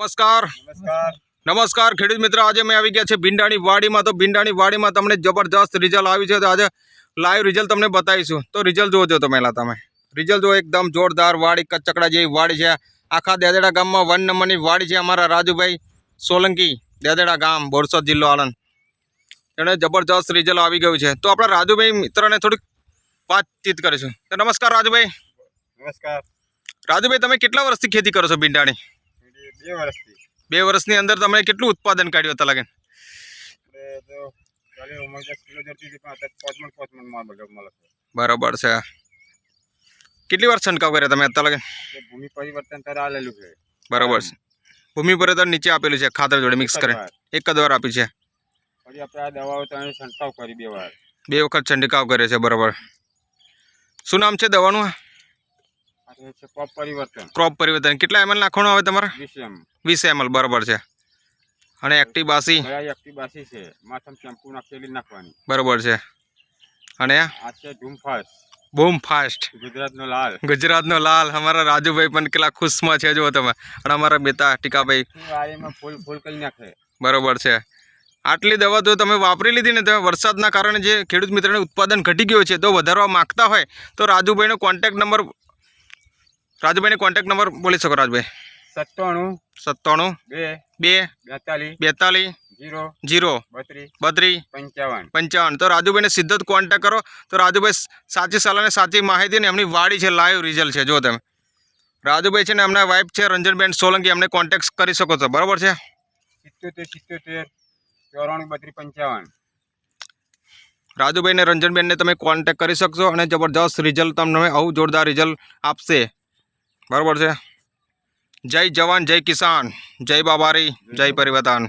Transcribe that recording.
નમસ્કાર. નમસ્કાર. નમસ્કાર ખેડૂત મિત્ર. આજે મેં આવી ગયા છે ભીંડાની વાડીમાં. તો ભીંડાની વાડીમાં તમને જબરજસ્ત રિઝલ્ટ આવ્યું છે. તો આજે લાઈવ રિઝલ્ટ તમને બતાવીશું. તો રિઝલ્ટ જોજો તો પહેલાં તમે. રિઝલ્ટ જો એકદમ જોરદાર વાડી કચકડા જેવી વાડી છે. આખા દેદેડા ગામમાં વન નંબરની વાડી છે અમારા રાજુભાઈ સોલંકી. દેદેડા ગામ બોરસદ જિલ્લો આણંદ. એણે જબરજસ્ત રિઝલ્ટ આવી ગયું છે. તો આપણા રાજુભાઈ મિત્રને થોડીક વાતચીત કરીશું. તો નમસ્કાર રાજુભાઈ. નમસ્કાર. રાજુભાઈ તમે કેટલા વર્ષથી ખેતી કરો છો ભીંડાની? બે વર્ષથી. બે વર્ષની અંદર તમે કેટલું ઉત્પાદન કાઢ્યું હતા લગન? બરાબર છે. કેટલી વાર છંટકાવ કર્યા તમે અત્યારે લગન? ભૂમિ પરિવર્તન આલેલું છે. બરાબર છે. ભૂમિ પર તો નીચે આપેલું છે ખાતર જોડે મિક્સ કરે. એક જ વાર. આપી છે. પછી આપણે આ દવાઓ તો છંટકાવ કરી બે વાર. બે વખત છંટકાવ કરે છે બરાબર. શું નામ છે દવાનું? છે પરિવર્તન. ક્રોપ પરિવર્તન. કેટલા એમએલ નાખવાનું આવે તમારે? વીસ એમએલ બરાબર છે. અને એક્ટિવ બાસી? એક્ટિવ બાસી છે. માથમ શેમ્પુ નાખેલી નાખવાની. બરાબર છે. અને આ? છે ધૂમફાસ બૂમ ફાસ્ટ ગુજરાતનો લાલ. ગુજરાતનો લાલ. અમારા રાજુભાઈ પણ કેટલા ખુશમાં છે જો તમે. અને અમારા બેટા ટીકાભાઈ. ફૂલ ફૂલ કરી નાખે? બરોબર છે. આટલી દવા તો તમે વાપરી લીધી ને તમે વરસાદના કારણે જે ખેડૂત મિત્રને ઉત્પાદન ઘટી ગયું છે તો વધારવા માગતા હોય તો રાજુભાઈનો કોન્ટેક્ટ નંબર રાજુભાઈને કોન્ટેક્ટ નંબર બોલી શકો રાજભાઈ? સત્તાણું સત્તાણું બે બે બેતાલીસ બેતાલીસ જીરો જીરો બત્રીસ બત્રીસ પંચાવન. પંચાવન. તો રાજુભાઈને સીધો જ કોન્ટેક્ટ કરો. તો રાજુભાઈ સાચી સલાહ સાચી માહિતી ને એમની વાડી છે લાઈવ રિઝલ્ટ છે જો તમે. રાજુભાઈ છે ને એમના વાઇફ છે રંજનબેન સોલંકી એમને કોન્ટેક્ટ કરી શકો છો. બરાબર છે? સિત્તોતેર સિત્તોતેર ચોરાણું બત્રીસ પંચાવન. રાજુભાઈ ને રંજનબેનને તમે કોન્ટેક્ટ કરી શકશો અને જબરજસ્ત રિઝલ્ટ તમને આવું જોરદાર રિઝલ્ટ આપશે. બરાબર છે. જય જવાન જય કિસાન જય બાબારી જય પરિવર્તન.